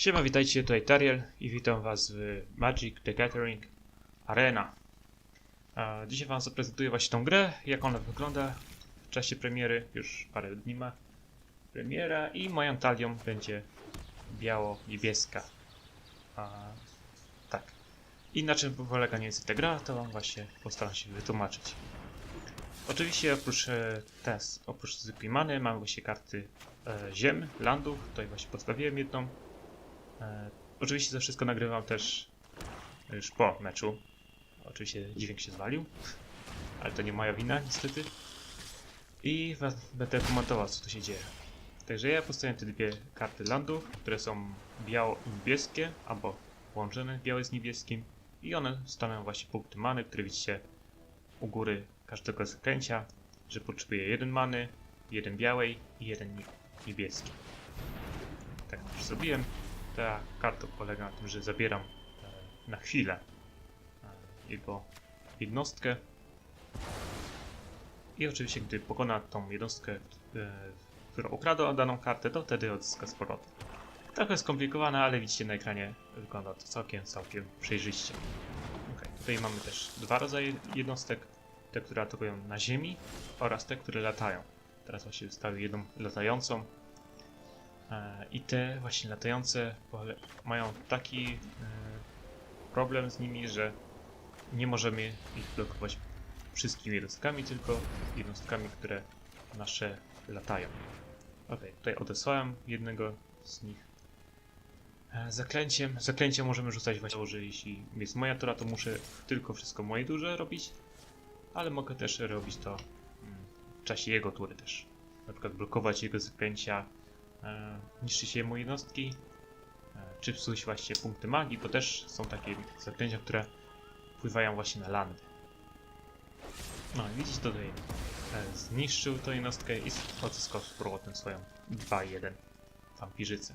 Siema, witajcie, tutaj Tariel i witam was w Magic the Gathering Arena. Dzisiaj wam zaprezentuję właśnie tą grę, jak ona wygląda w czasie premiery, już parę dni ma premiera i moją talią będzie biało-niebieska. Tak. I na czym polega mniej ta gra, to wam właśnie postaram się wytłumaczyć. Oczywiście oprócz e, test, oprócz zwykłej many mamy właśnie karty e, ziem, landów, tutaj właśnie podstawiłem jedną. E, oczywiście to wszystko nagrywam też już po meczu. Oczywiście dźwięk się zwalił, ale to nie moja wina niestety. I będę komentował co tu się dzieje. Także ja postawiłem te dwie karty landów, które są biało i niebieskie, albo połączone białe z niebieskim. I one stanowią właśnie punkty many, które widzicie u góry każdego zaklęcia, że potrzebuje jeden many, jeden białej i jeden nie- niebieski. Tak już zrobiłem. Ta karta polega na tym, że zabieram e, na chwilę e, jego jednostkę. I oczywiście, gdy pokona tą jednostkę, e, która ukradła daną kartę, to wtedy odzyska z powrotem. Trochę skomplikowane, ale widzicie na ekranie wygląda to całkiem, całkiem przejrzyście. Okay. Tutaj mamy też dwa rodzaje jednostek. Te, które atakują na ziemi oraz te, które latają. Teraz właśnie wystawię jedną latającą. E, I te właśnie latające mają taki e, problem z nimi, że nie możemy ich blokować wszystkimi jednostkami, tylko jednostkami, które nasze latają. Ok, tutaj odesłałem jednego z nich e, zaklęciem. Zaklęcie możemy rzucać właśnie, że jeśli jest moja tura, to muszę tylko wszystko moje duże robić, ale mogę też robić to mm, w czasie jego tury też. Na przykład blokować jego zaklęcia, e, niszczyć jemu jednostki, e, czy psuć właśnie punkty magii, bo też są takie zaklęcia, które wpływają właśnie na landy. No widzicie tutaj e, zniszczył tą jednostkę i odzyskał z powrotem swoją 2-1 wampirzycę.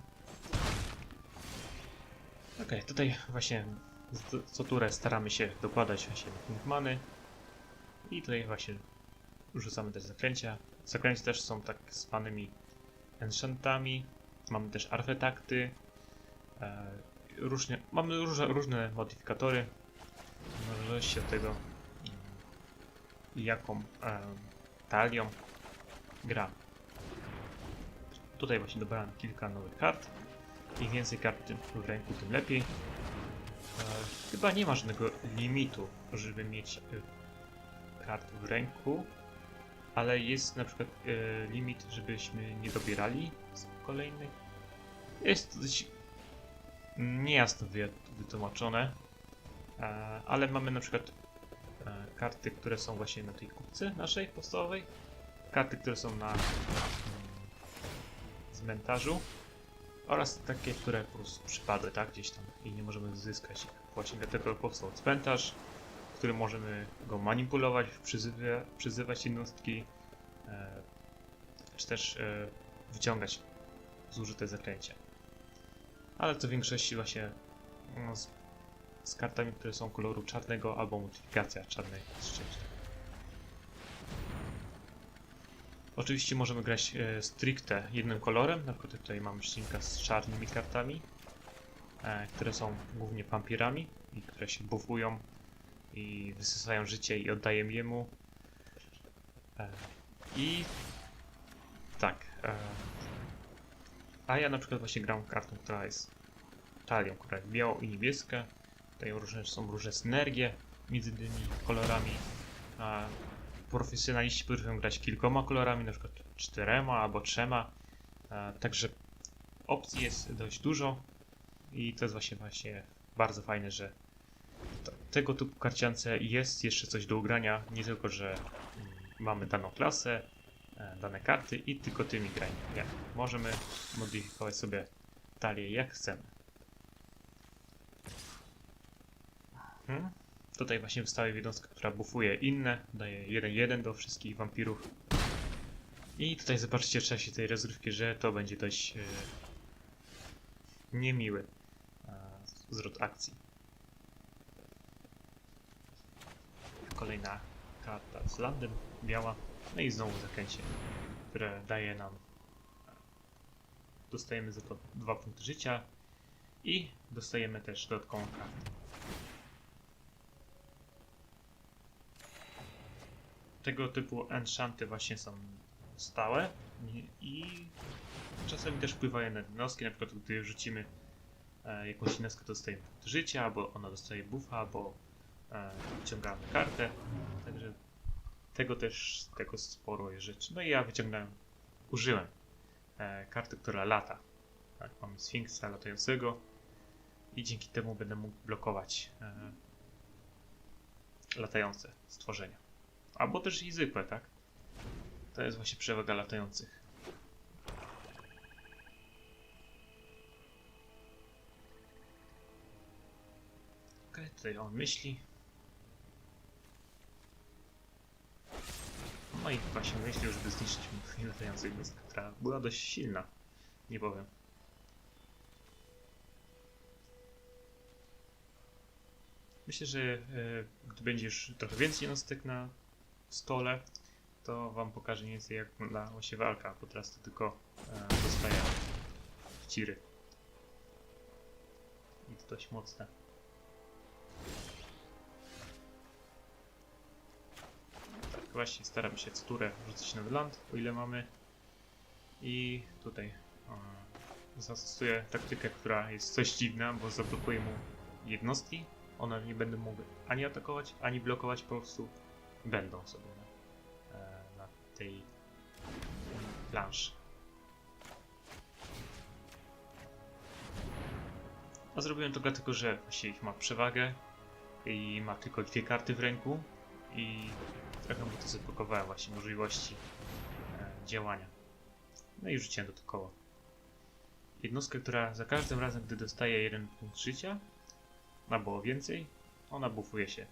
Okej, tutaj właśnie co turę staramy się dokładać właśnie punkt many i tutaj właśnie rzucamy też zaklęcia. Zaklęcia też są tak zwanymi enchantami. Mamy też artefakty. E, mamy różne, różne modyfikatory. Zależności od tego, mm, jaką e, talią gra. Tutaj właśnie dobrałem kilka nowych kart. Im więcej kart w ręku, tym lepiej. E, chyba nie ma żadnego limitu, żeby mieć e, kart w ręku, ale jest na przykład e, limit, żebyśmy nie dobierali z kolejnych. Jest to dość niejasno wy- wytłumaczone, e, ale mamy na przykład e, karty, które są właśnie na tej kupce naszej podstawowej, karty, które są na mm, cmentarzu oraz takie, które po prostu przypadły, tak, gdzieś tam i nie możemy zyskać. Właśnie dlatego powstał cmentarz, którym możemy go manipulować, przyzywa, przyzywać jednostki, e, czy też e, wyciągać zużyte zaklęcia. Ale to w większości właśnie no, z, z kartami, które są koloru czarnego albo modyfikacja czarnej czymś. Oczywiście możemy grać e, stricte jednym kolorem, na przykład tutaj mamy szczęka z czarnymi kartami, e, które są głównie wampirami i które się buffują i wysysają życie i oddaję jemu. E, I tak. E, a ja na przykład właśnie gram kartą, która jest talią, która jest biała i niebieska. Tutaj różne, są różne synergie między tymi kolorami. A profesjonaliści potrafią grać kilkoma kolorami, na przykład czterema albo trzema. E, także opcji jest dość dużo i to jest właśnie właśnie bardzo fajne, że tego typu karciance jest jeszcze coś do ugrania, nie tylko, że mm, mamy daną klasę, e, dane karty i tylko tymi grajmy. Możemy modyfikować sobie talię jak chcemy. Hmm? Tutaj właśnie wystawię jednostkę, która buffuje inne, daje 1-1 do wszystkich wampirów. I tutaj zobaczycie w czasie tej rozgrywki, że to będzie dość e, niemiły e, zwrot akcji. Kolejna karta z landem, biała. No i znowu zakręcie, które daje nam. Dostajemy za to dwa punkty życia I dostajemy też dodatkową kartę. Tego typu enchanty właśnie są stałe i- czasami też wpływają na jednostki, na przykład gdy rzucimy e, jakąś jednostkę, dostajemy punkt życia, albo ona dostaje buffa, albo e, wyciągamy kartę. Także tego też, tego sporo jest rzeczy. No i ja wyciągnąłem, użyłem e, karty, która lata. Tak, mamy Sfinksa latającego i dzięki temu będę mógł blokować e, latające stworzenia. Albo też i zwykłe, tak? To jest właśnie przewaga latających. Okej, tutaj on myśli. No i właśnie myślił, żeby zniszczyć mi latającą jednostkę, która była dość silna. Nie powiem. Myślę, że e, gdy będzie już trochę więcej jednostek na stole, to wam pokażę mniej więcej jak wygląda się walka, bo teraz to tylko e, dostaję wciry. I to dość mocne. Właśnie staram się turę rzucić na wyland, o ile mamy. I tutaj e, zastosuję taktykę, która jest coś dziwna, bo zablokuję mu jednostki. One nie będą mogły ani atakować, ani blokować, po prostu będą sobie na, e, na tej planszy. A zrobiłem to dlatego, że właściwie ma przewagę i ma tylko dwie karty w ręku i trochę mu to zablokowałem właśnie możliwości e, działania. No i rzuciłem do to koło. Jednostka, która za każdym razem, gdy dostaje jeden punkt życia, albo więcej, ona bufuje się.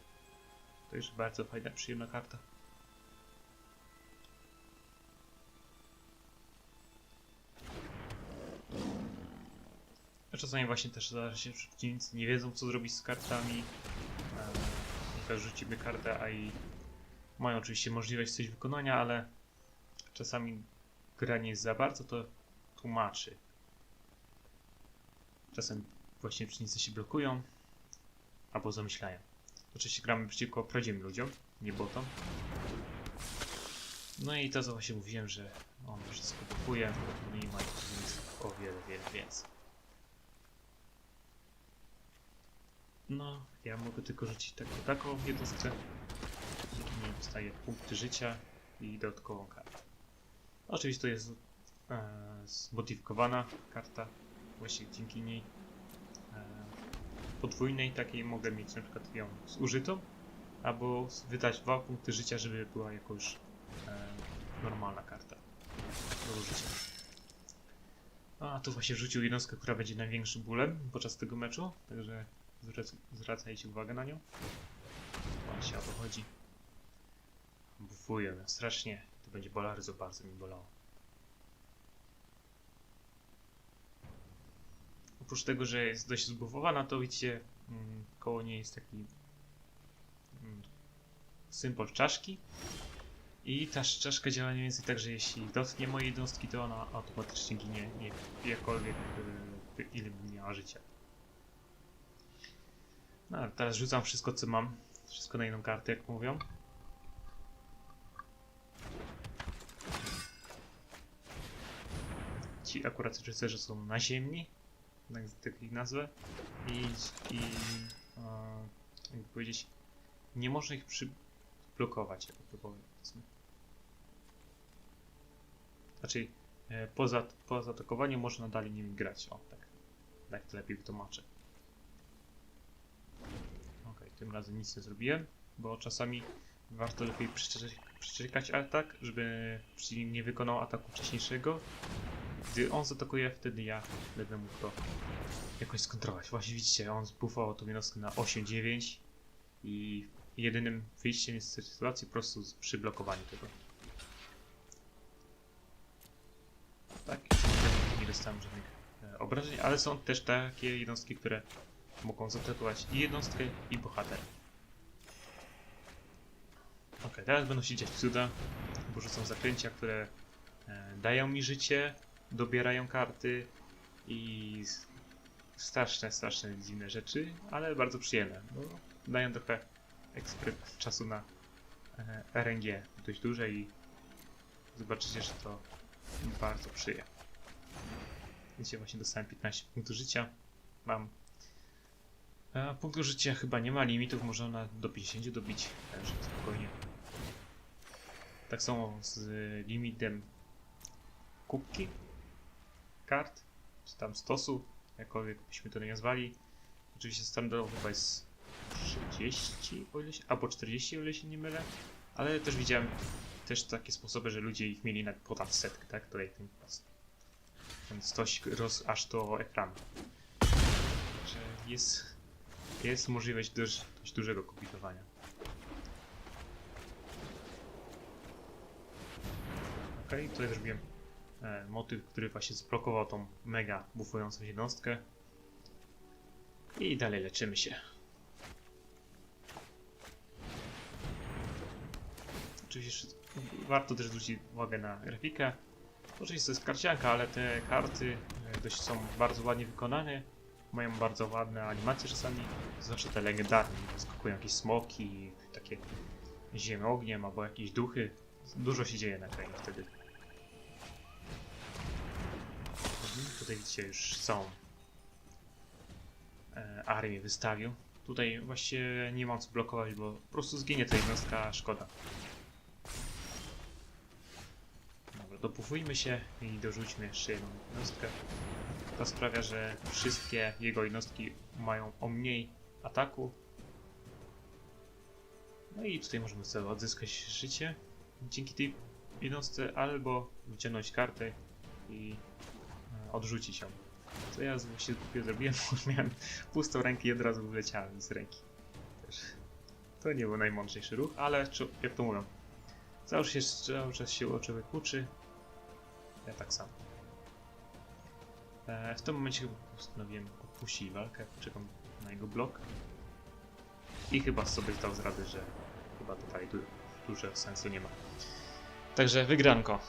To już bardzo fajna, przyjemna karta. A czasami właśnie też zdarza się, że nie wiedzą co zrobić z kartami. Rzucimy kartę, a i mają oczywiście możliwość coś wykonania, ale czasami gra nie jest za bardzo, to tłumaczy. Czasem właśnie przeciwnicy się blokują, albo zamyślają. Oczywiście gramy przeciwko prawdziwym ludziom, nie botom. No i to co właśnie mówiłem, że on wszystko blokuje, no i ma nic o wiele, wiele więcej. No, ja mogę tylko rzucić taką, taką jednostkę. Dzięki niej dostaję punkty życia i dodatkową kartę. Oczywiście to jest e, zmodyfikowana karta, właśnie dzięki niej e, podwójnej takiej mogę mieć na przykład ją zużytą, albo wydać dwa punkty życia, żeby była jako już e, normalna karta do użycia. A tu właśnie rzucił jednostkę, która będzie największym bólem podczas tego meczu, także zwrac- zwracajcie uwagę na nią. Właśnie o to chodzi. Bufuję strasznie, to będzie bardzo, bardzo mi bolało. Oprócz tego, że jest dość zbufowana, to widzicie, mm, koło niej jest taki mm, symbol czaszki. I ta czaszka działa mniej więcej tak, że jeśli dotknie mojej jednostki, to ona automatycznie ginie, nie, jakkolwiek y, ile by miała życia. No, ale teraz rzucam wszystko, co mam. Wszystko na jedną kartę, jak mówią. Ci akurat rycerze są naziemni, tak, tak ich nazwę. I, i e, jakby powiedzieć, nie można ich przyblokować, jakby to powiedzmy. Znaczy, e, poza, poza atakowaniem można dalej nimi grać. O, tak. Tak to lepiej wytłumaczę. Tym razem nic nie zrobiłem, bo czasami warto lepiej przeczekać, atak, żeby przeciwnik nie wykonał ataku wcześniejszego. Gdy on zaatakuje, wtedy ja będę mógł to jakoś skontrolować. Właśnie widzicie, on zbufował tą jednostkę na 8-9 i jedynym wyjściem jest z tej sytuacji po prostu z- przy blokowaniu tego. Tak, nie dostałem żadnych e, obrażeń, ale są też takie jednostki, które mogą zaatakować i jednostkę, i bohatera. Ok, teraz będą się dziać cuda, bo rzucą zaklęcia, które e, dają mi życie, dobierają karty i straszne, straszne dziwne rzeczy, ale bardzo przyjemne, dają trochę ekspert czasu na e, RNG dość duże i zobaczycie, że to bardzo przyje. Wiecie, właśnie dostałem 15 punktów życia. Mam. A punktów życia chyba nie ma limitów, można do 50 dobić, także spokojnie. Tak samo z limitem kubki kart, czy tam stosu, jakkolwiek byśmy to nie nazwali. Oczywiście standardowo chyba jest 30, o ile się, albo 40, o ile się nie mylę, ale też widziałem też takie sposoby, że ludzie ich mieli na ponad setkę, tak? Tutaj ten, ten stos roz aż do ekranu. Że jest, jest możliwość dość, dość dużego kombinowania. Okej, tutaj zrobiłem e, motyw, który właśnie zblokował tą mega bufującą jednostkę. I dalej leczymy się. Oczywiście warto też zwrócić uwagę na grafikę. Oczywiście to jest karcianka, ale te karty e, dość są bardzo ładnie wykonane. Mają bardzo ładne animacje czasami, zwłaszcza te legendarne, skakują jakieś smoki, takie ziemię ogniem albo jakieś duchy. Dużo się dzieje na krainie wtedy. Tutaj widzicie już całą e, armię wystawił. Tutaj właściwie nie mam co blokować, bo po prostu zginie ta jednostka, szkoda. Dopufujmy się i dorzućmy jeszcze jedną jednostkę. To sprawia, że wszystkie jego jednostki mają o mniej ataku. No i tutaj możemy sobie odzyskać życie dzięki tej jednostce, albo wyciągnąć kartę i e, odrzucić ją. Co ja właśnie głupio zrobiłem, bo miałem pustą rękę i od razu wyleciałem z ręki. Też. To nie był najmądrzejszy ruch, ale jak to mówią, cały, się, cały czas się człowiek uczy. Ja tak samo. E, w tym momencie chyba postanowiłem opuścić walkę, czekam na jego blok. I chyba sobie zdał z rady, że chyba tutaj du sensu nie ma. Także wygranko.